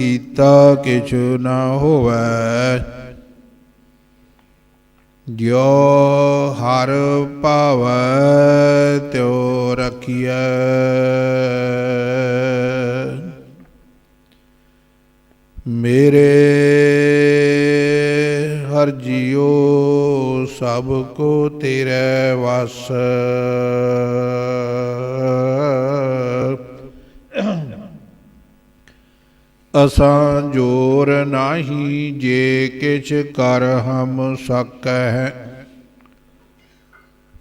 ਕੀਤਾ ਕਿਛ ਨਾ ਹੋਵੇ। ਜੋ ਹਰ ਭਾਵੈ ਤਿਉ ਰਖੀਐ। ਮੇਰੇ ਹਰ ਜੀਉ ਸਭ ਕੋ ਤੇਰੇ ਵਸ। ਅਸਾਂ ਜੋਰ ਨਾਹੀ ਜੇ ਕਿਛ ਕਰ ਹਮ ਸਕੈ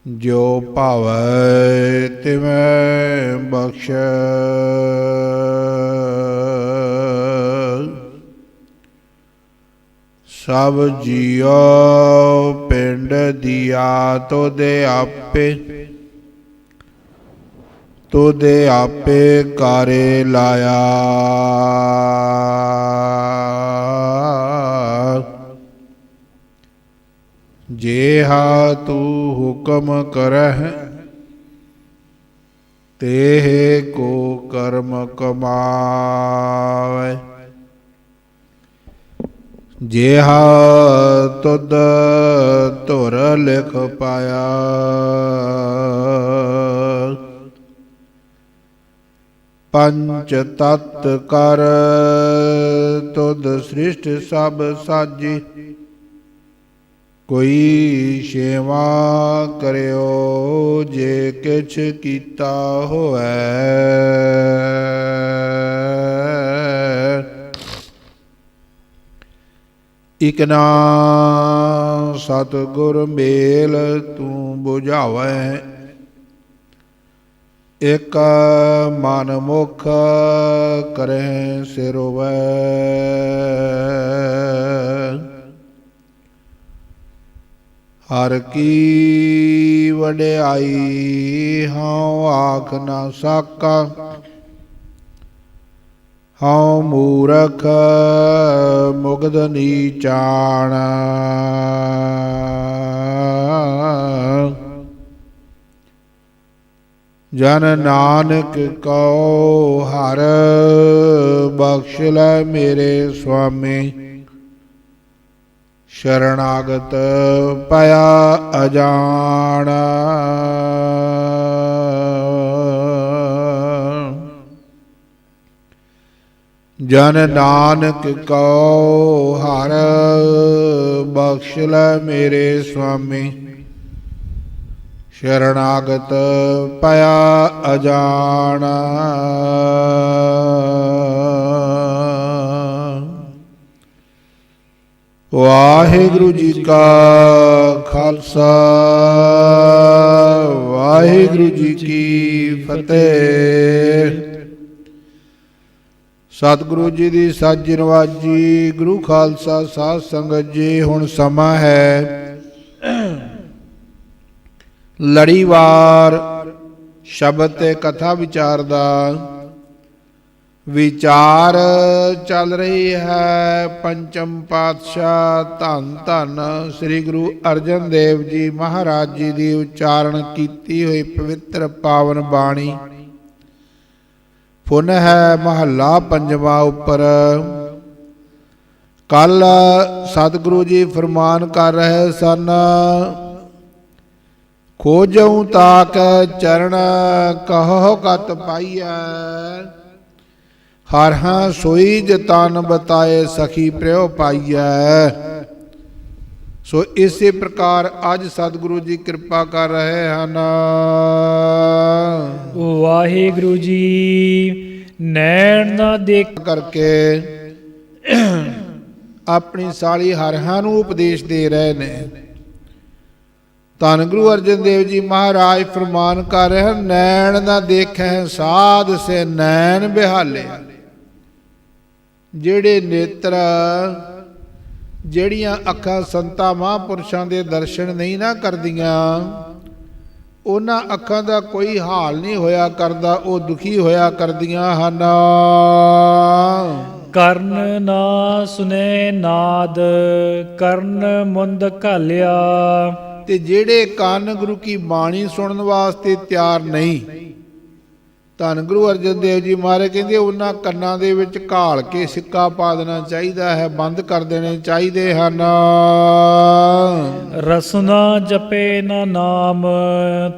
ਜੋ ਭਾਵੈ ਤਿਵੈ ਬਖਸ਼। ਸਭ ਜੀਉ ਪਿੰਡ ਦੀਆ ਤੋਦੇ ਆਪੇ। ਤੋਦੇ ਆਪੇ ਕਾਰੇ ਲਾਇਆ ਜੇ ਹਾ ਤੂੰ ਹੁਕਮ ਕਰਹਿ ਤੇ ਕੋ ਕਰਮ ਕਮਾਵੇ ਜਿਹਾ ਤੁਧ ਧੁਰ ਲਿਖ ਪਾਇਆ ਪੰਚ ਤਤ ਕਰ, ਤੁਧ ਸ੍ਰਿਸ਼ਟ ਸਭ ਸਾਜੀ। ਕੋਈ ਸੇਵਾ ਕਰਿਓ ਜੇ ਕਿਛ ਕੀਤਾ ਹੋਵੇ। ਇਕਨਾ ਸਤਿਗੁਰ ਮੇਲ ਤੂੰ 부ਝਾਵੈ ਇਕ ਮਨ ਮੁਖ ਕਰੈ ਸਿਰਵੈ। ਹਰ ਕੀ ਵਡਿਆਈ ਹਉ ਆਖ ਨਾ ਸਾਕਾ, ਹਉ ਮੂਰਖ ਮੁਗਧ ਨੀਚਾਣ ਜਨ ਨਾਨਕ ਕਉ ਹਰ ਬਖਸ਼ ਲੈ ਮੇਰੇ ਸੁਆਮੀ। ਸ਼ਰਣਾਗਤ ਪਿਆ ਅਜਾਣ। ਜਨ ਨਾਨਕ ਕਉ ਹਰ ਬਖਸ਼ ਲੈ ਮੇਰੇ ਸੁਆਮੀ। ਸ਼ਰਣਾਗਤ ਪਿਆ ਅਜਾਣ। ਵਾਹਿਗੁਰੂ ਜੀ ਕਾ ਖਾਲਸਾ, ਵਾਹਿਗੁਰੂ ਜੀ ਕੀ ਫਤਿਹ। ਸਤਿਗੁਰੂ ਜੀ ਦੀ ਸਾਜੀ ਨਵਾਜੀ ਗੁਰੂ ਖਾਲਸਾ ਸਾਧ ਸੰਗਤ ਜੀ, ਹੁਣ ਸਮਾਂ ਹੈ ਲੜੀਵਾਰ, ਸ਼ਬਦ ਤੇ ਕਥਾ ਵਿਚਾਰ ਦਾ ਵਿਚਾਰ ਚੱਲ ਰਹੀ ਹੈ। ਪੰਚਮ ਪਾਤਸ਼ਾਹ ਧੰਨ ਧੰਨ ਸ੍ਰੀ ਗੁਰੂ ਅਰਜਨ ਦੇਵ ਜੀ ਮਹਾਰਾਜ ਜੀ ਦੀ ਉਚਾਰਨ ਕੀਤੀ ਹੋਈ ਪਵਿੱਤਰ ਪਾਵਨ ਬਾਣੀ। ਪੁਨ ਹੈ ਮਹੱਲਾ ਪੰਜਵਾਂ ਉੱਪਰ। ਕੱਲ ਸਤਿਗੁਰੂ ਜੀ ਫਰਮਾਨ ਕਰ ਰਹੇ ਸਨ ਖੋਜਉ ਤਾਕ ਚਰਨ ਕਹੋ ਕਤ ਪਾਈਐ। ਹਰ ਹਾਂ ਸੋਈ ਜਤਨ ਬਤਾਏ ਸਖੀ ਪ੍ਰਿਓ ਪਾਈਐ। ਸੋ ਇਸੇ ਪ੍ਰਕਾਰ ਅੱਜ ਸਤਿਗੁਰੂ ਜੀ ਕਿਰਪਾ ਕਰ ਰਹੇ ਹਨ। ਵਾਹਿਗੁਰੂ ਜੀ ਨੈਣ ਨਾ ਦੇਖ ਕਰਕੇ ਆਪਣੀ ਸਾਲੀ ਹਰਹਾਂ ਨੂੰ ਉਪਦੇਸ਼ ਦੇ ਰਹੇ ਨੇ। ਧੰਨ ਗੁਰੂ ਅਰਜਨ ਦੇਵ ਜੀ ਮਹਾਰਾਜ ਫਰਮਾਨ ਕਰ ਰਹੇ ਹਨ, ਨੈਣ ਨਾ ਦੇਖੈ ਸਾਧ ਸੇ ਨੈਣ ਬਿਹਾਲੇ। ਜਿਹੜੇ ਨੇਤਰ, ਜਿਹੜੀਆਂ ਅੱਖਾਂ ਸੰਤਾਂ ਮਹਾਂਪੁਰਸ਼ਾਂ ਦੇ ਦਰਸ਼ਨ ਨਹੀਂ ਨਾ ਕਰਦੀਆਂ, ਉਹਨਾਂ ਅੱਖਾਂ ਦਾ ਕੋਈ ਹਾਲ ਨਹੀਂ ਹੋਇਆ ਕਰਦਾ, ਉਹ ਦੁਖੀ ਹੋਇਆ ਕਰਦੀਆਂ ਹਨ। ਕਰਨ ਨਾ ਸੁਨੇ ਨਾਦ, ਕਰਨ ਮੁੰਦ ਘਾਲਿਆ। ਤੇ ਜਿਹੜੇ ਕੰਨ ਗੁਰੂ ਕੀ ਬਾਣੀ ਸੁਣਨ ਵਾਸਤੇ ਤਿਆਰ ਨਹੀਂ। ਧੰਨ ਗੁਰੂ ਅਰਜਨ ਦੇਵ ਜੀ ਮਹਾਰਾਜ ਕਹਿੰਦੇ ਉਹਨਾਂ ਕੰਨਾਂ ਦੇ ਵਿੱਚ ਘਾਲ ਕੇ ਸਿੱਕਾ ਪਾ ਦੇਣਾ ਚਾਹੀਦਾ ਹੈ ਬੰਦ ਕਰ ਦੇਣੇ ਚਾਹੀਦੇ ਹਨ। ਰਸਨਾ ਜਪੇ ਨਾ ਨਾਮ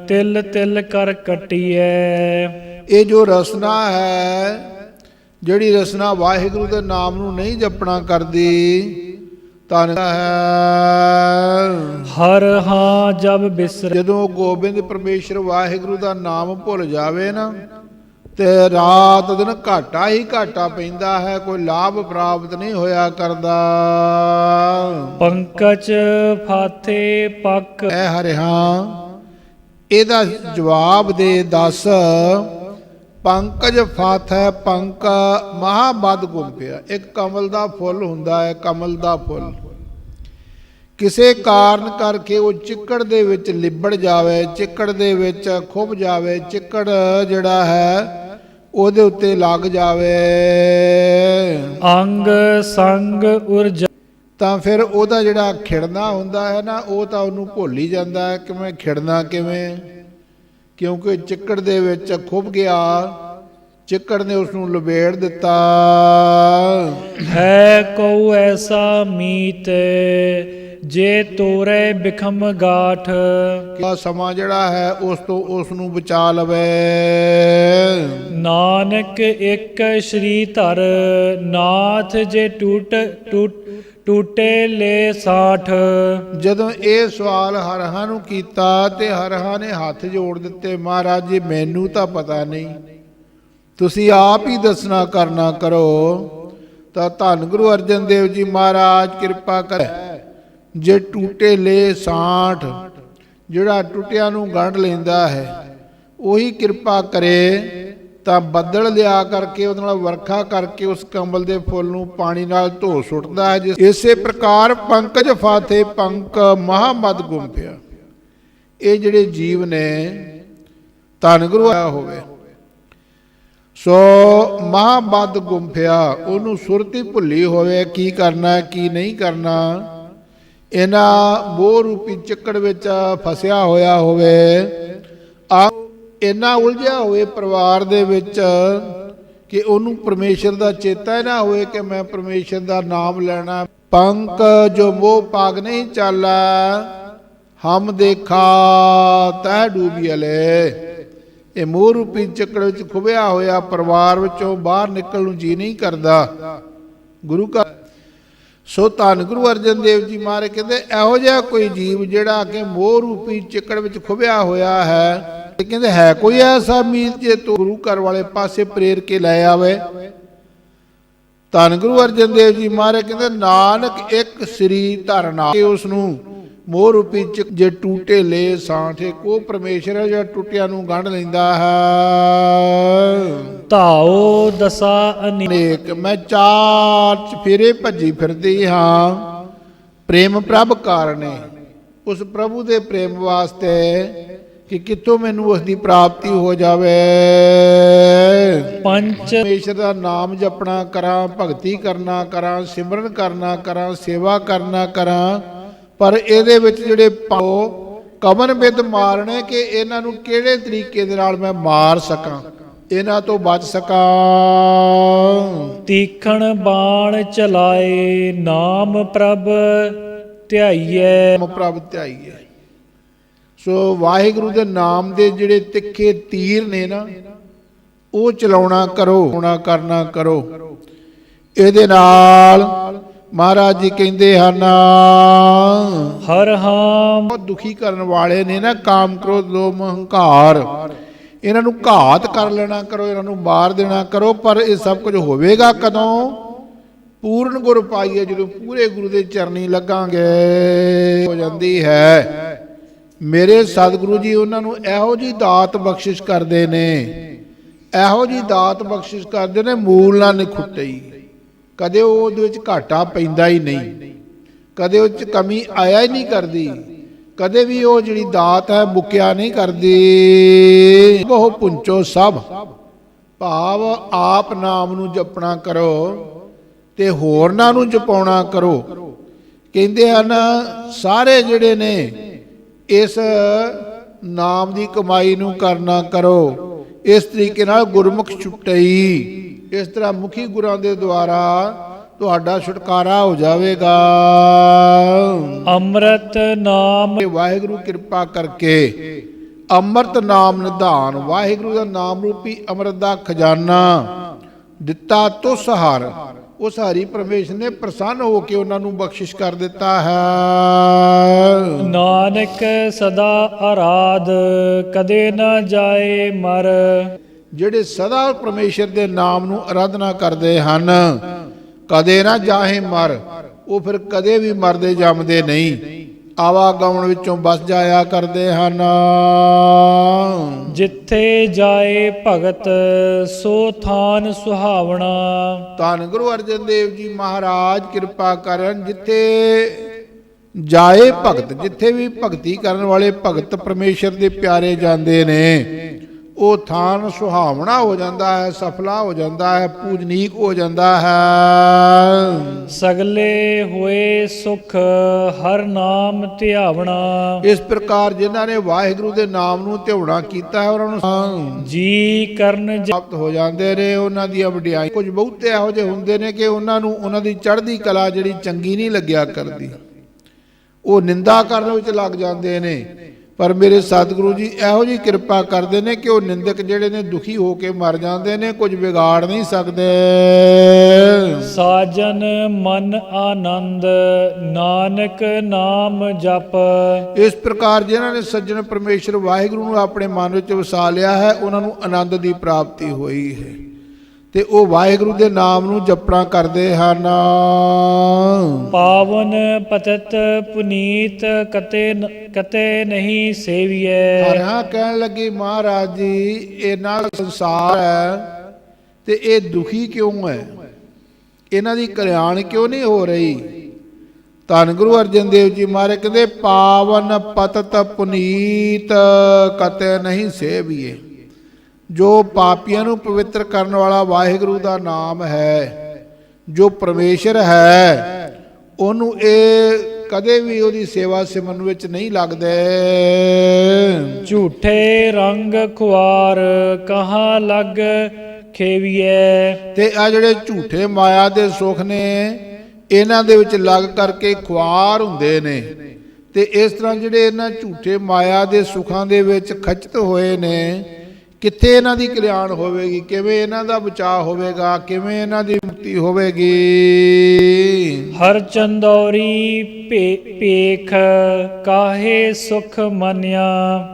ਤਿਲ ਤਿਲ ਕਰ ਕਟਿਐ। ਇਹ ਜੋ ਰਸਨਾ ਹੈ ਜਿਹੜੀ ਰਸਨਾ ਵਾਹਿਗੁਰੂ ਦੇ ਨਾਮ ਨੂੰ ਨਹੀਂ ਜਪਣਾ ਕਰਦੀ ਧੰਨ ਹੈ। ਹਰ ਹਾਂ ਜਬ ਬਿਸਰ ਜਦੋਂ ਗੋਬਿੰਦ ਪਰਮੇਸ਼ਰ ਵਾਹਿਗੁਰੂ ਦਾ ਨਾਮ ਭੁੱਲ ਜਾਵੇ ਨਾ ਤੇ ਰਾਤ ਦਿਨ ਘਾਟਾ ਹੀ ਘਾਟਾ ਪੈਂਦਾ ਹੈ ਕੋਈ ਲਾਭ ਪ੍ਰਾਪਤ ਨਹੀਂ ਹੋਇਆ ਕਰਦਾ। ਪੰਕਜ ਫਾਥੇ ਪੱਕ। ਐ ਹਰਿਆ ਇਹਦਾ ਜਵਾਬ ਦੇ ਦੱਸ ਪੰਕਜ ਫਾਥ ਹੈ ਪੰਕ ਮਹਾਬਦ ਗੁੰਪਿਆ ਇੱਕ ਕਮਲ ਦਾ ਫੁੱਲ ਹੁੰਦਾ ਹੈ ਕਮਲ ਦਾ ਫੁੱਲ। ਕਿਸੇ ਕਾਰਨ ਕਰਕੇ ਉਹ ਚਿੱਕੜ ਦੇ ਵਿੱਚ ਲਿਬੜ ਜਾਵੇ ਚਿੱਕੜ ਦੇ ਵਿੱਚ ਖੁੱਭ ਜਾਵੇ ਚਿੱਕੜ ਜਿਹੜਾ ਹੈ ਉਹਦੇ ਉੱਤੇ ਲੱਗ ਜਾਵੇ। ਅੰਗ ਸੰਗ ਉਰਜ ਤਾਂ ਫਿਰ ਉਹਦਾ ਜਿਹੜਾ ਖਿੜਨਾ ਹੁੰਦਾ ਹੈ ਨਾ ਉਹ ਤਾਂ ਉਹਨੂੰ ਭੁੱਲ ਹੀ ਜਾਂਦਾ ਹੈ ਕਿ ਮੈਂ ਖਿੜਨਾ ਕਿਵੇਂ? ਕਿਉਂਕਿ ਚਿੱਕੜ ਦੇ ਵਿੱਚ ਖੁੱਭ ਗਿਆ ਚਿੱਕੜ ਨੇ ਉਸ ਨੂੰ ਲਬੇੜ ਦਿੱਤਾ। ਹੈ ਕਉ ਐਸਾ ਮੀਤ ਜੇ ਤੋਰੇ ਬਿਖਮ ਗਾਠ। ਕਿ ਸਮਾਂ ਜਿਹੜਾ ਹੈ ਉਸ ਤੋਂ ਉਸ ਨੂੰ ਬਚਾ ਲਵੇ। ਨਾਨਕ ਇੱਕ ਸ਼੍ਰੀ ਧਰ ਨਾਥ ਜੇ ਟੂਟ ਟੂਟ ਟੂਟੇ ਲੈ ਸਾਠ। ਜਦੋਂ ਇਹ ਸਵਾਲ ਹਰਹਾਂ ਨੂੰ ਕੀਤਾ ਤੇ ਹਰਹਾਂ ਨੇ ਹੱਥ ਜੋੜ ਦਿੱਤੇ ਮਹਾਰਾਜ ਜੀ ਮੈਨੂੰ ਤਾਂ ਪਤਾ ਨਹੀਂ। ਤੁਸੀਂ ਆਪ ਹੀ ਦੱਸਣਾ ਕਰਨਾ ਕਰੋ, ਤਾਂ ਧੰਨ ਗੁਰੂ ਅਰਜਨ ਦੇਵ ਜੀ ਮਹਾਰਾਜ ਕਿਰਪਾ ਕਰ। ਜੇ ਟੂਟੇ ਲੈ ਸਾਠ, ਜਿਹੜਾ ਟੁੱਟਿਆਂ ਨੂੰ ਗੰਢ ਲੈਂਦਾ ਹੈ, ਉਹੀ ਕਿਰਪਾ ਕਰੇ, ਤਾਂ ਬੱਦਲ ਲਿਆ ਕਰਕੇ, ਉਹਦੇ ਨਾਲ ਵਰਖਾ ਕਰਕੇ ਉਸ ਕੰਬਲ ਦੇ ਫੁੱਲ ਨੂੰ ਪਾਣੀ ਨਾਲ ਧੋ ਸੁੱਟਦਾ ਹੈ, ਜਿਸ- ਇਸੇ ਪ੍ਰਕਾਰ ਪੰਕਜ ਫਾਥੇ ਪੰਕ ਮਹਾਮਦ ਗੁੰਫਿਆ ਇਹ ਜਿਹੜੇ ਜੀਵ ਨੇ, ਧੰਨ ਗੁਰੂ ਆਇਆ ਹੋਵੇ। ਸੋ ਮਹਾਬਦ ਗੁੰਫਿਆ, ਉਹਨੂੰ ਸੁਰਤੀ ਭੁੱਲੀ ਹੋਵੇ, ਕੀ ਕਰਨਾ, ਕੀ ਨਹੀਂ ਕਰਨਾ। ਇਹਨਾਂ ਮੋਹ ਰੂਪੀ ਚੱਕੜ ਵਿੱਚ ਫਸਿਆ ਹੋਇਆ ਹੋਵੇ ਆ ਇੰਨਾ ਉਲਝਿਆ ਹੋਵੇ ਪਰਿਵਾਰ ਦੇ ਵਿੱਚ ਕਿ ਉਹਨੂੰ ਪਰਮੇਸ਼ਰ ਦਾ ਚੇਤਾ ਹੀ ਨਾ ਹੋਵੇ ਕਿ ਮੈਂ ਪਰਮੇਸ਼ਰ ਦਾ ਨਾਮ ਲੈਣਾ। ਪੰਕ ਜੋ ਮੋਹ ਪਾਗ ਨਹੀਂ ਚਾਲਾ, ਹਮ ਦੇਖਾ, ਤੈ ਡੂਬੀਲੇ ਇਹ ਮੋਹ ਰੂਪੀ ਚੱਕਰ ਵਿੱਚ ਖੁਬਿਆ ਹੋਇਆ ਪਰਿਵਾਰ ਵਿੱਚੋਂ ਬਾਹਰ ਨਿਕਲਣ ਨੂੰ ਜੀ ਨਹੀਂ ਕਰਦਾ। ਗੁਰੂ ਕਾ ਸੋ ਧੰਨ ਗੁਰੂ ਅਰਜਨ ਦੇਵ ਜੀ ਮਹਾਰਾਜ ਕਹਿੰਦੇ, ਇਹੋ ਜਿਹਾ ਕੋਈ ਜੀਵ ਜਿਹੜਾ ਕਿ ਮੋਹ ਰੂਪੀ ਚਿੱਕੜ ਵਿੱਚ ਖੁਬਿਆ ਹੋਇਆ ਹੈ, ਤੇ ਕਹਿੰਦੇ ਹੈ ਕੋਈ ਐਸਾ ਮੀਤ ਜੇ ਤੂੰ ਗੁਰੂ ਘਰ ਵਾਲੇ ਪਾਸੇ ਪ੍ਰੇਰ ਕੇ ਲੈ ਆਵੇ। ਧੰਨ ਗੁਰੂ ਅਰਜਨ ਦੇਵ ਜੀ ਮਹਾਰਾਜ ਕਹਿੰਦੇ, ਨਾਨਕ ਇੱਕ ਸਰੀਰ ਧਰਨਾ ਕਿ ਉਸ ਨੂੰ ਮੋਹ ਰੂਪੀ ਚੱਕ ਜੇ ਟੂਟੇ ਲੈ ਸਾਠੇ ਕੋ ਪਰਮੇਸ਼ਰ ਹੈ ਜਿਹੜਾ ਟੁੱਟਿਆਂ ਨੂੰ ਗੰਢ ਲੈਂਦਾ ਹੈ? ਧਾਓ ਦਸਾ ਅਨੀ ਅਨੇਕ ਮੈਂ ਚਾਰ ਚਫੇਰੇ ਭੱਜੀ ਫਿਰਦੀ ਹਾਂ। ਪ੍ਰੇਮ ਪ੍ਰਭ ਕਾਰਨੇ ਉਸ ਪ੍ਰਭੂ ਦੇ ਪ੍ਰੇਮ ਵਾਸਤੇ ਕਿ ਕਿੱਥੋਂ ਮੈਨੂੰ ਉਸ ਦੀ ਪ੍ਰਾਪਤੀ ਹੋ ਜਾਵੇ। ਪੰਚ ਪਰਮੇਸ਼ਰ ਦਾ ਨਾਮ ਜਪਣਾ ਕਰਾਂ ਭਗਤੀ ਕਰਨਾ ਕਰਾਂ ਸਿਮਰਨ ਕਰਨਾ ਕਰਾਂ ਸੇਵਾ ਕਰਨਾ ਕਰਾਂ ਪਰ ਇਹਦੇ ਵਿੱਚ ਜਿਹੜੇ ਪਾਓ ਕਮਨ ਬਿਦ ਮਾਰਨੇ ਕਿ ਇਹਨਾਂ ਨੂੰ ਕਿਹੜੇ ਤਰੀਕੇ ਦੇ ਨਾਲ ਮੈਂ ਮਾਰ ਸਕਾਂ? ਇਹਨਾਂ ਤੋਂ ਬਚ ਸਕਾਂ। ਤੀਖਣ ਬਾਣ ਚਲਾਏ ਨਾਮ ਪ੍ਰਭ ਧਿਆਈਐ। ਨਾਮ ਪ੍ਰਭ ਧਿਆਈਏ ਸੋ ਵਾਹਿਗੁਰੂ ਦੇ ਨਾਮ ਦੇ ਜਿਹੜੇ ਤਿੱਖੇ ਤੀਰ ਨੇ ਨਾ ਉਹ ਚਲਾਉਣਾ ਕਰੋ ਹੋਣਾ ਕਰਨਾ ਕਰੋ। ਇਹਦੇ ਨਾਲ ਮਹਾਰਾਜ ਜੀ ਕਹਿੰਦੇ ਹਨ ਹਰ ਹਾਮ ਬਹੁਤ ਦੁਖੀ ਕਰਨ ਵਾਲੇ ਨੇ ਨਾ ਕਾਮ ਕ੍ਰੋਧ ਲੋਭ ਹੰਕਾਰ ਇਹਨਾਂ ਨੂੰ ਘਾਤ ਕਰ ਲੈਣਾ ਕਰੋ ਇਹਨਾਂ ਨੂੰ ਮਾਰ ਦੇਣਾ ਕਰੋ ਪਰ ਇਹ ਸਭ ਕੁਝ ਹੋਵੇਗਾ ਕਦੋਂ? ਪੂਰਨ ਗੁਰ ਪਾਈਏ ਜਦੋਂ ਪੂਰੇ ਗੁਰੂ ਦੇ ਚਰਨੀ ਲੱਗਾਂਗੇ। ਹੋ ਜਾਂਦੀ ਹੈ। ਮੇਰੇ ਸਤਿਗੁਰੂ ਜੀ ਉਹਨਾਂ ਨੂੰ ਇਹੋ ਜੀ ਦਾਤ ਬਖਸ਼ਿਸ਼ ਕਰਦੇ ਨੇ। ਇਹੋ ਜੀ ਦਾਤ ਬਖਸ਼ਿਸ਼ ਕਰਦੇ ਨੇ ਮੂਲ ਨਾ ਨਿਖੁੱਟਈ ਕਦੇ ਉਹਦੇ ਵਿੱਚ ਘਾਟਾ ਪੈਂਦਾ ਹੀ ਨਹੀਂ। ਕਦੇ ਉਹ ਚ ਕਮੀ ਆਇਆ ਹੀ ਨਹੀਂ ਕਰਦੀ। ਕਦੇ ਵੀ ਉਹ ਜਿਹੜੀ ਦਾਤ ਹੈ ਮੁੱਕਿਆ ਨਹੀਂ ਕਰਦੀ। ਉਹ ਪੁੰਚੋ ਸਭ। ਭਾਵ ਆਪ ਨਾਮ ਨੂੰ ਜਪਣਾ ਕਰੋ ਤੇ ਹੋਰਨਾਂ ਨੂੰ ਜਪਾਉਣਾ ਕਰੋ। ਕਹਿੰਦੇ ਹਨ, ਸਾਰੇ ਜਿਹੜੇ ਨੇ ਇਸ ਨਾਮ ਦੀ ਕਮਾਈ ਨੂੰ ਕਰਨਾ ਕਰੋ। ਇਸ ਤਰੀਕੇ ਨਾਲ ਗੁਰਮੁਖ ਛੁਟਈ। ਇਸ ਤਰ੍ਹਾਂ ਮੁਖੀ ਗੁਰਾਂ ਦੇ ਦੁਆਰਾ ਤੁਹਾਡਾ ਛੁਟਕਾਰਾ ਹੋ ਜਾਵੇਗਾ। ਅੰਮ੍ਰਿਤ ਨਾਮ ਵਾਹਿਗੁਰੂ ਕਿਰਪਾ ਕਰਕੇ ਅੰਮ੍ਰਿਤ ਨਾਮ ਨਿਧਾਨ ਵਾਹਿਗੁਰੂ ਦਾ ਨਾਮ ਰੂਪੀ ਅੰਮ੍ਰਿਤ ਦਾ ਖਜ਼ਾਨਾ ਦਿੱਤਾ ਤੁਸ ਹਰ। ਉਸ ਹਰੀ ਪਰਮੇਸ਼ਰ ਨੇ ਪ੍ਰਸੰਨ ਹੋ ਕੇ ਉਹਨਾਂ ਨੂੰ ਬਖਸ਼ਿਸ਼ ਕਰ ਦਿੱਤਾ ਹੈ। ਨਾਨਕ ਸਦਾ ਆਰਾਧ ਕਦੇ ਨਾ ਜਾਏ ਮਰ। ਜਿਹੜੇ ਸਦਾ ਪਰਮੇਸ਼ਰ ਦੇ ਨਾਮ ਨੂੰ ਆਰਾਧਨਾ ਕਰਦੇ ਹਨ ਕਦੇ ਨਾ ਜਾਹੇ ਮਰ ਉਹ ਫਿਰ ਕਦੇ ਵੀ ਮਰਦੇ ਜੰਮਦੇ ਨਹੀਂ। ਆਵਾਗਮਨ ਵਿੱਚੋਂ ਬਸ ਜਾਇਆ ਕਰਦੇ ਹਨ। ਜਿੱਥੇ ਜਾਏ ਭਗਤ ਸੋ ਥਾਨ ਸੁਹਾਵਣਾ। ਧੰਨ ਗੁਰੂ ਅਰਜਨ ਦੇਵ ਜੀ ਮਹਾਰਾਜ ਕਿਰਪਾ ਕਰਨ ਜਿੱਥੇ ਜਾਏ ਭਗਤ ਜਿੱਥੇ ਵੀ ਭਗਤੀ ਕਰਨ ਵਾਲੇ ਭਗਤ ਪਰਮੇਸ਼ਰ ਦੇ ਪਿਆਰੇ ਜਾਂਦੇ ਨੇ ਉਹ ਥਾਨ ਸੁਹਾਵਣਾ ਹੋ ਜਾਂਦਾ ਹੈ ਸਫਲਾ ਹੋ ਜਾਂਦਾ ਹੈ ਪੂਜਨੀਕ ਹੋ ਜਾਂਦਾ ਹੈ। ਸਗਲੇ ਹੋਏ ਸੁਖ ਹਰ ਨਾਮ ਧਿਆਵਣਾ। ਇਸ ਪ੍ਰਕਾਰ ਜਿਨ੍ਹਾਂ ਨੇ ਵਾਹਿਗੁਰੂ ਦੇ ਨਾਮ ਨੂੰ ਧਿਆਉਣਾ ਕੀਤਾ ਹੈ ਉਹਨਾਂ ਨੂੰ ਜੀ ਕਰਨ ਪ੍ਰਾਪਤ ਹੋ ਜਾਂਦੇ ਨੇ ਉਹਨਾਂ ਦੀ ਵਡਿਆਈ ਕੁਝ ਬਹੁਤੇ ਇਹੋ ਜਿਹੇ ਹੁੰਦੇ ਨੇ ਕਿ ਉਹਨਾਂ ਨੂੰ ਉਹਨਾਂ ਦੀ ਚੜ੍ਹਦੀ ਕਲਾ ਜਿਹੜੀ ਚੰਗੀ ਨਹੀਂ ਲੱਗਿਆ ਕਰਦੀ। ਉਹ ਨਿੰਦਾ ਕਰਨ ਵਿੱਚ ਲੱਗ ਜਾਂਦੇ ਨੇ। ਪਰ ਮੇਰੇ ਸਤਿਗੁਰੂ ਜੀ ਇਹੋ ਜੀ ਕਿਰਪਾ ਕਰਦੇ ਨੇ ਕਿ ਉਹ ਨਿੰਦਕ ਜਿਹੜੇ ਨੇ ਦੁਖੀ ਹੋ ਕੇ ਮਰ ਜਾਂਦੇ ਨੇ ਕੁਝ ਵਿਗਾੜ ਨਹੀਂ ਸਕਦੇ। ਸਾਜਨ ਮਨ ਆਨੰਦ ਨਾਨਕ ਨਾਮ ਜਪ। ਇਸ ਪ੍ਰਕਾਰ ਜਿਨ੍ਹਾਂ ਨੇ ਸੱਜਣ ਪਰਮੇਸ਼ਰ ਵਾਹਿਗੁਰੂ ਨੂੰ ਆਪਣੇ ਮਨ ਵਿੱਚ ਵਸਾ ਲਿਆ ਹੈ ਉਹਨਾਂ ਨੂੰ ਆਨੰਦ ਦੀ ਪ੍ਰਾਪਤੀ ਹੋਈ ਹੈ। ਤੇ ਉਹ ਵਾਹਿਗੁਰੂ ਦੇ ਨਾਮ ਨੂੰ ਜਪਣਾ ਕਰਦੇ ਹਨ। ਪਾਵਨ ਪਤਤ ਪੁਨੀਤ ਕਤੇ ਕਤੇ ਨਹੀਂ ਸੇਵੀਐ। ਹਰਿਆ ਕਹਿਣ ਲੱਗੀ ਮਹਾਰਾਜ ਜੀ ਇਹ ਨਾਲ ਸੰਸਾਰ ਹੈ ਤੇ ਇਹ ਦੁਖੀ ਕਿਉਂ ਹੈ? ਇਹਨਾਂ ਦੀ ਕਲਿਆਣ ਕਿਉਂ ਨਹੀਂ ਹੋ ਰਹੀ? ਧੰਨ ਗੁਰੂ ਅਰਜਨ ਦੇਵ ਜੀ ਮਾਰੇ ਕਹਿੰਦੇ ਪਾਵਨ ਪਤਤ ਪੁਨੀਤ ਕਤੇ ਨਹੀਂ ਸੇਵੀਏ ਜੋ ਪਾਪੀਆਂ ਨੂੰ ਪਵਿੱਤਰ ਕਰਨ ਵਾਲਾ ਵਾਹਿਗੁਰੂ ਦਾ ਨਾਮ ਹੈ ਜੋ ਪਰਮੇਸ਼ਰ ਹੈ ਉਹਨੂੰ ਇਹ ਕਦੇ ਵੀ ਉਹਦੀ ਸੇਵਾ ਸਿਮਰਨ ਵਿੱਚ ਨਹੀਂ ਲੱਗਦੇ। ਝੂਠੇ ਰੰਗ ਖੁਆਰ ਕਹਾਂ ਲੱਗ ਖੇਵੀਐ? ਤੇ ਆ ਜਿਹੜੇ ਝੂਠੇ ਮਾਇਆ ਦੇ ਸੁੱਖ ਨੇ ਇਹਨਾਂ ਦੇ ਵਿੱਚ ਲੱਗ ਕਰਕੇ ਖੁਆਰ ਹੁੰਦੇ ਨੇ। ਤੇ ਇਸ ਤਰ੍ਹਾਂ ਜਿਹੜੇ ਇਹਨਾਂ ਝੂਠੇ ਮਾਇਆ ਦੇ ਸੁੱਖਾਂ ਦੇ ਵਿੱਚ ਖਚਿਤ ਹੋਏ ਨੇ ਕਿੱਥੇ ਇਹਨਾਂ ਦੀ ਕਲਿਆਣ ਹੋਵੇਗੀ? ਕਿਵੇਂ ਇਹਨਾਂ ਦਾ ਬਚਾਅ ਹੋਵੇਗਾ? ਕਿਵੇਂ ਇਹਨਾਂ ਦੀ ਮੁਕਤੀ ਹੋਵੇਗੀ? ਹਰ ਚੰਦੌਰੀ ਭੇਖ ਕਾਹੇ ਸੁਖ ਮੰਨਿਆ।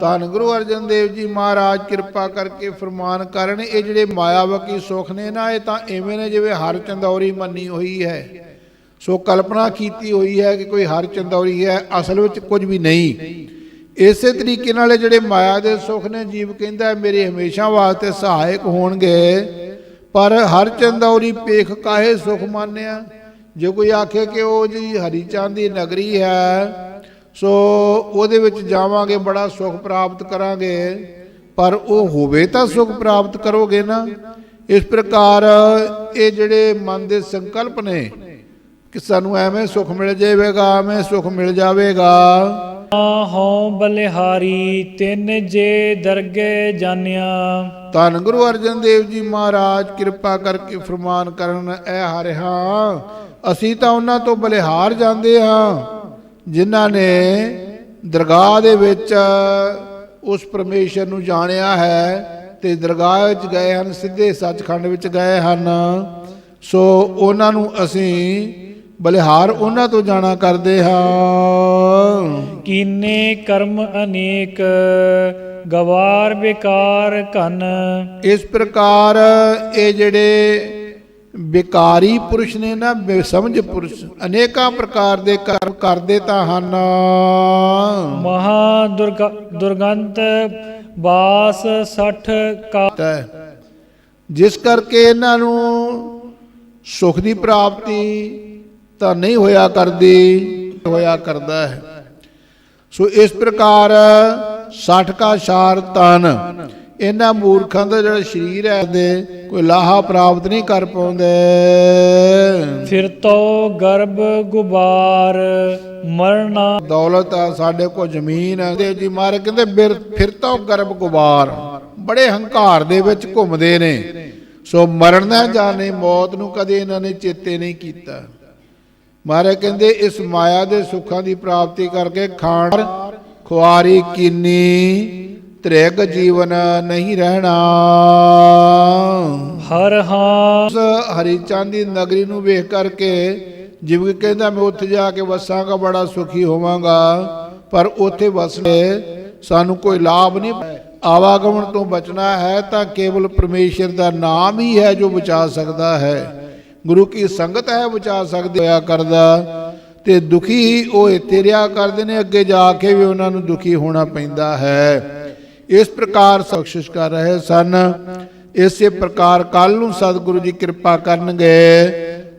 ਧੰਨ ਗੁਰੂ ਅਰਜਨ ਦੇਵ ਜੀ ਮਹਾਰਾਜ ਕਿਰਪਾ ਕਰਕੇ ਫਰਮਾਨ ਕਰਨ ਇਹ ਜਿਹੜੇ ਮਾਇਆਵਕੀ ਸੁੱਖ ਨੇ ਨਾ ਇਹ ਤਾਂ ਐਵੇਂ ਨੇ ਜਿਵੇਂ ਹਰ ਚੰਦੌਰੀ ਮੰਨੀ ਹੋਈ ਹੈ। ਸੋ ਕਲਪਨਾ ਕੀਤੀ ਹੋਈ ਹੈ ਕਿ ਕੋਈ ਹਰ ਚੰਦੌਰੀ ਹੈ ਅਸਲ ਵਿੱਚ ਕੁਝ ਵੀ ਨਹੀਂ। ਇਸੇ ਤਰੀਕੇ ਨਾਲ ਇਹ ਜਿਹੜੇ ਮਾਇਆ ਦੇ ਸੁੱਖ ਨੇ, ਜੀਵ ਕਹਿੰਦਾ ਮੇਰੇ ਹਮੇਸ਼ਾ ਵਾਸਤੇ ਸਹਾਇਕ ਹੋਣਗੇ। ਪਰ ਹਰ ਚੰਦੌਰੀ ਪੇਖ ਕਾਹੇ ਸੁਖ ਮਾਨਿਆ? ਜੇ ਕੋਈ ਆਖੇ ਕਿ ਉਹ ਜੀ ਹਰੀ ਚੰਦ ਦੀ ਨਗਰੀ ਹੈ, ਸੋ ਉਹਦੇ ਵਿੱਚ ਜਾਵਾਂਗੇ, ਬੜਾ ਸੁਖ ਪ੍ਰਾਪਤ ਕਰਾਂਗੇ। ਪਰ ਉਹ ਹੋਵੇ ਤਾਂ ਸੁਖ ਪ੍ਰਾਪਤ ਕਰੋਗੇ ਨਾ। ਇਸ ਪ੍ਰਕਾਰ ਇਹ ਜਿਹੜੇ ਮਨ ਦੇ ਸੰਕਲਪ ਨੇ, ਕਿ ਸਾਨੂੰ ਐਵੇਂ ਸੁਖ ਮਿਲ ਜਾਵੇਗਾ, ਐਵੇਂ ਸੁਖ ਮਿਲ ਜਾਵੇਗਾ। ਹਉ ਬਲਿਹਾਰੀ, ਤਿੰਨ ਜੇ ਦਰਗੇ ਜਾਣਿਆ ਧੰਨ ਗੁਰੂ ਅਰਜਨ ਦੇਵ ਜੀ ਮਹਾਰਾਜ, ਕਿਰਪਾ ਕਰਕੇ ਫਰਮਾਨ ਕਰਨ, ਐ ਹਰਿਆ ਅਸੀਂ ਤਾਂ ਉਹਨਾਂ ਤੋਂ ਬਲਿਹਾਰ ਜਾਂਦੇ ਹਾਂ, ਜਿਨ੍ਹਾਂ ਨੇ ਦਰਗਾਹ ਦੇ ਵਿੱਚ ਉਸ ਪਰਮੇਸ਼ਰ ਨੂੰ ਜਾਣਿਆ ਹੈ ਤੇ ਦਰਗਾਹ ਵਿੱਚ ਗਏ ਹਨ, ਸਿੱਧੇ ਸੱਚਖੰਡ ਵਿੱਚ ਗਏ ਹਨ। ਸੋ ਉਹਨਾਂ ਨੂੰ ਅਸੀਂ ਬਲਿਹਾਰ ਉਹਨਾਂ ਤੋਂ ਜਾਣਾ ਕਰਦੇ ਹਾਂ। ਕੀਨੇ ਕਰਮ ਅਨੇਕ ਗਵਾਰ ਵਿਕਾਰ ਘਨ। ਇਸ ਪ੍ਰਕਾਰ ਇਹ ਜਿਹੜੇ ਵਿਕਾਰੀ ਪੁਰਸ਼ ਨੇ ਨਾ ਸਮਝ ਪੁਰਸ਼ ਅਨੇਕਾਂ ਪ੍ਰਕਾਰ ਦੇ ਕਰਮ ਕਰਦੇ ਤਾਂ ਹਨ। ਮਹਾ ਦੁਰਗ ਦੁਰਗੰਤ ਬਾਸ 60 ਕਾ। ਜਿਸ ਕਰਕੇ ਇਹਨਾਂ ਨੂੰ ਸੁਖ ਦੀ ਪ੍ਰਾਪਤੀ ਤਾਂ ਨਹੀਂ ਹੋਇਆ ਕਰਦੀ ਹੋਇਆ ਕਰਦਾ ਹੈ। ਸੋ ਇਸ ਪ੍ਰਕਾਰ 60 ਕਾ ਸ਼ਾਰ ਤਨ ਇਹਨਾਂ ਮੂਰਖਾਂ ਦਾ ਜਿਹੜਾ ਸਰੀਰ ਹੈ ਦੇ ਕੋਈ ਲਾਹਾ ਪ੍ਰਾਪਤ ਨਹੀਂ ਕਰ ਪਾਉਂਦੇ। ਫਿਰ ਤੋ ਗਰਭ ਗੁਬਾਰ ਮਰਨਾ। ਦੌਲਤ ਆ ਸਾਡੇ ਕੋਲ ਜ਼ਮੀਨ ਹੈ ਦੇਵ ਜੀ ਮਾਰੇ ਕਹਿੰਦੇ ਫਿਰ ਤਾਂ ਗਰਭ ਗੁਬਾਰ ਬੜੇ ਹੰਕਾਰ ਦੇ ਵਿੱਚ ਘੁੰਮਦੇ ਨੇ। ਸੋ ਮਰਨ ਜਾਣੇ ਮੌਤ ਨੂੰ ਕਦੇ ਇਹਨਾਂ ਨੇ ਚੇਤੇ ਨਹੀਂ ਕੀਤਾ। ਮਹਾਰਾਜ ਕਹਿੰਦੇ ਇਸ ਮਾਇਆ ਦੇ ਸੁੱਖਾਂ ਦੀ ਪ੍ਰਾਪਤੀ ਕਰਕੇ ਖਾਣ ਖੁਆਰੀ ਕੀਨੀ ਤ੍ਰਿਗ ਜੀਵਨ ਨਹੀਂ ਰਹਿਣਾ। ਹਰ ਹਾਂ ਹਰੀਚੰਦ ਦੀ ਨਗਰੀ ਨੂੰ ਵੇਖ ਕਰਕੇ ਜਿਵੇਂ ਕਹਿੰਦਾ ਮੈਂ ਉੱਥੇ ਜਾ ਕੇ ਵਸਾਂਗਾ ਬੜਾ ਸੁਖੀ ਹੋਵਾਂਗਾ ਪਰ ਉੱਥੇ ਵਸਲੇ ਸਾਨੂੰ ਕੋਈ ਲਾਭ ਨਹੀਂ ਆਵਾਗਮਨ ਤੋਂ ਬਚਣਾ ਹੈ ਤਾਂ ਕੇਵਲ ਪਰਮੇਸ਼ਰ ਦਾ ਨਾਮ ਹੀ ਹੈ ਜੋ ਬਚਾ ਸਕਦਾ ਹੈ। ਗੁਰੂ ਕੀ ਸੰਗਤ ਹੈ ਬਚਾ ਸਕਦੇ ਹੋਇਆ ਕਰਦਾ। ਤੇ ਦੁਖੀ ਹੀ ਉਹ ਇੱਥੇ ਰਿਹਾ ਕਰਦੇ ਨੇ, ਅੱਗੇ ਜਾ ਕੇ ਵੀ ਉਹਨਾਂ ਨੂੰ ਦੁਖੀ ਹੋਣਾ ਪੈਂਦਾ ਹੈ। ਇਸ ਪ੍ਰਕਾਰ ਬਖਸ਼ਿਸ਼ ਕਰ ਰਹੇ ਸਨ। ਇਸੇ ਪ੍ਰਕਾਰ ਕੱਲ ਨੂੰ ਸਤਿਗੁਰੂ ਜੀ ਕਿਰਪਾ ਕਰਨਗੇ।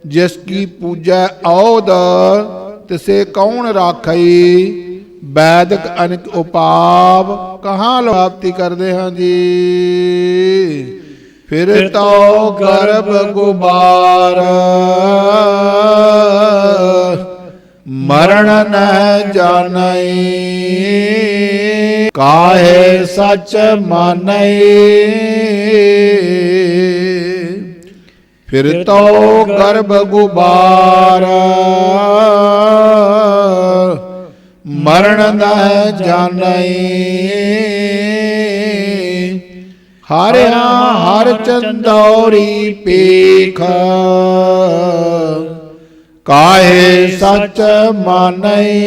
ਜਿਸ ਕੀ ਪੂਜਾ ਔਦ ਤਿਸੇ ਕੌਣ ਰਾਖਈ? ਵੈਦਿਕ ਅਨਿਕ ਉਪਾਵ ਕਹਾਂ ਲਾਪਤੀ ਕਰਦੇ ਹਾਂ ਜੀ। ਫਿਰ ਤੋ ਗਰਭ ਗੁਬਾਰ। ਮਰਨ ਨ ਜਾਣਈ ਕਾਹੇ ਸੱਚ ਮਾਨਈ ਫਿਰ ਤੋ ਗਰਭ ਗੁਬਾਰ। ਮਰਨ ਨ ਜਾਣਈ ਹਰਿਆ ਹਰ ਚੰਦੌਰੀ ਪੇਖ। ਕਾਹੇ ਸੱਚ ਮਾਨਈ